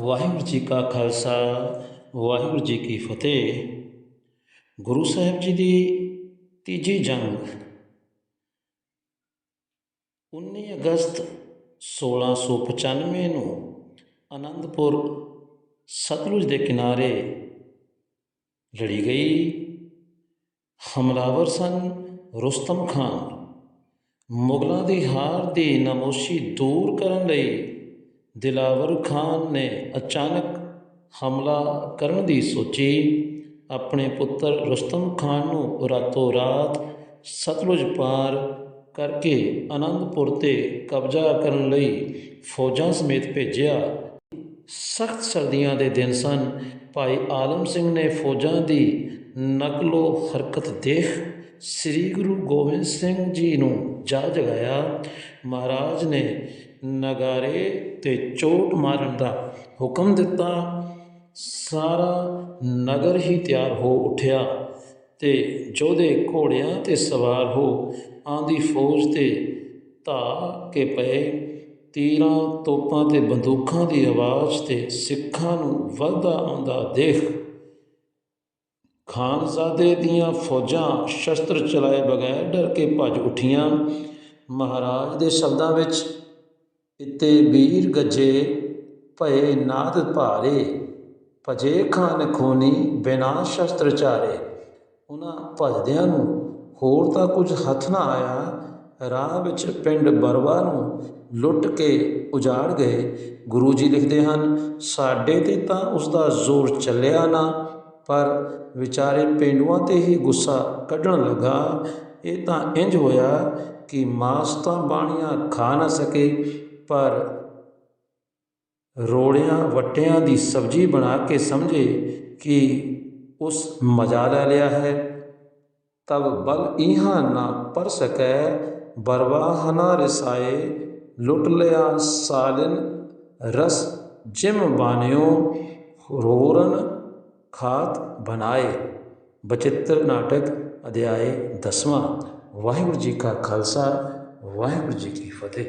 ਵਾਹਿਗੁਰੂ ਜੀ ਕਾ ਖਾਲਸਾ, ਵਾਹਿਗੁਰੂ ਜੀ ਕੀ ਫਤਿਹ। ਗੁਰੂ ਸਾਹਿਬ ਜੀ ਦੀ ਤੀਜੀ ਜੰਗ 19 ਅਗਸਤ 1695 ਨੂੰ ਅਨੰਦਪੁਰ ਸਤਲੁਜ ਦੇ ਕਿਨਾਰੇ ਲੜੀ ਗਈ। ਹਮਲਾਵਰ ਸਨ ਰੁਸਤਮ ਖਾਨ। ਮੁਗਲਾਂ ਦੀ ਹਾਰ ਦੀ ਨਮੋਸ਼ੀ ਦੂਰ ਕਰਨ ਲਈ ਦਿਲਾਵਰ ਖਾਨ ਨੇ ਅਚਾਨਕ ਹਮਲਾ ਕਰਨ ਦੀ ਸੋਚੀ। ਆਪਣੇ ਪੁੱਤਰ ਰਸਤਮ ਖਾਨ ਨੂੰ ਰਾਤੋਂ ਰਾਤ ਸਤਲੁਜ ਪਾਰ ਕਰਕੇ ਆਨੰਦਪੁਰ ਤੇ ਕਬਜ਼ਾ ਕਰਨ ਲਈ ਫੌਜਾਂ ਸਮੇਤ ਭੇਜਿਆ। ਸਖਤ ਸਰਦੀਆਂ ਦੇ ਦਿਨ ਸਨ। ਭਾਈ ਆਲਮ ਸਿੰਘ ਨੇ ਫੌਜਾਂ ਦੀ ਨਕਲੋ ਹਰਕਤ ਦੇਖ ਸ੍ਰੀ ਗੁਰੂ ਗੋਬਿੰਦ ਸਿੰਘ ਜੀ ਨੂੰ ਜਾ ਜਗਾਇਆ। ਮਹਾਰਾਜ ਨੇ ਨਗਾਰੇ ਤੇ ਚੋਟ ਮਾਰਨ ਦਾ ਹੁਕਮ ਦਿੱਤਾ। ਸਾਰਾ ਨਗਰ ਹੀ ਤਿਆਰ ਹੋ ਉੱਠਿਆ ਤੇ ਜੋਧੇ ਘੋੜਿਆਂ ਤੇ ਸਵਾਰ ਹੋ ਆਂਦੀ ਫੌਜ ਤੇ ਧਾ ਕੇ ਪਏ। ਤੀਰਾਂ ਤੋਪਾਂ ਤੇ ਬੰਦੂਕਾਂ ਦੀ ਆਵਾਜ਼ ਤੇ ਸਿੱਖਾਂ ਨੂੰ ਵੱਧਦਾ ਆਉਂਦਾ ਦੇਖ ਖਾਨਜ਼ਾਦੇ ਦੀਆਂ ਫੌਜਾਂ ਸ਼ਸਤਰ ਚਲਾਏ ਬਗੈਰ ਡਰ ਕੇ ਭੱਜ ਉੱਠੀਆਂ। ਮਹਾਰਾਜ ਦੇ ਸ਼ਬਦਾਂ ਵਿੱਚ ਇਤੇ ਵੀਰ ਗੱਜੇ ਭਏ ਨਾਦ ਭਾਰੇ, ਭਜੇ ਖਾਨ ਖੋਨੀ ਬਿਨਾ ਸ਼ਸਤਰ ਚਾਰੇ। ਉਹਨਾਂ ਭਜਦਿਆਂ ਨੂੰ ਹੋਰ ਤਾਂ ਕੁਝ ਹੱਥ ਨਾ ਆਇਆ। ਰਾਹ ਵਿੱਚ ਪਿੰਡ ਬਰਵਾ ਨੂੰ ਲੁੱਟ ਕੇ ਉਜਾੜ ਗਏ। ਗੁਰੂ ਜੀ ਲਿਖਦੇ ਹਨ, ਸਾਡੇ ਤੇ ਤਾਂ ਉਸ ਦਾ ਜ਼ੋਰ ਚੱਲਿਆ ਨਾ ਪਰ ਵਿਚਾਰੇ ਪਿੰਡੂਆਂ ਤੇ ਹੀ ਗੁੱਸਾ ਕੱਢਣ ਲੱਗਾ। ਇਹ ਤਾਂ ਇੰਜ ਹੋਇਆ ਕਿ ਮਾਸ ਤਾਂ ਬਾਣੀਆਂ ਖਾ ਨਾ ਸਕੇ, ਪਰ ਰੋੜਿਆਂ ਵਟਿਆਂ ਦੀ ਸਬਜ਼ੀ ਬਣਾ ਕੇ ਸਮਝੇ ਕਿ ਉਸ ਮਜ਼ਾ ਲੈ ਲਿਆ ਹੈ। ਤਬ ਬਲ ਇਹਾਂ ਨਾ ਪਰ ਸਕੈ, ਬਰਵਾਹ ਨਾ ਰਸਾਏ, ਲੁੱਟ ਲਿਆ ਸਾਲਿਨ ਰਸ ਜਿਮ ਬਾਨਿਓ ਰੋਰਨ ਖਾਤ ਬਨਾਏ ਬਚਿੱਤਰ ਨਾਟਕ ਅਧਿਆਏ ਦਸਵਾਂ। ਵਾਹਿਗੁਰੂ ਜੀ ਕਾ ਖਾਲਸਾ ਵਾਹਿਗੁਰੂ ਜੀ ਕੀ ਫਤਿਹ।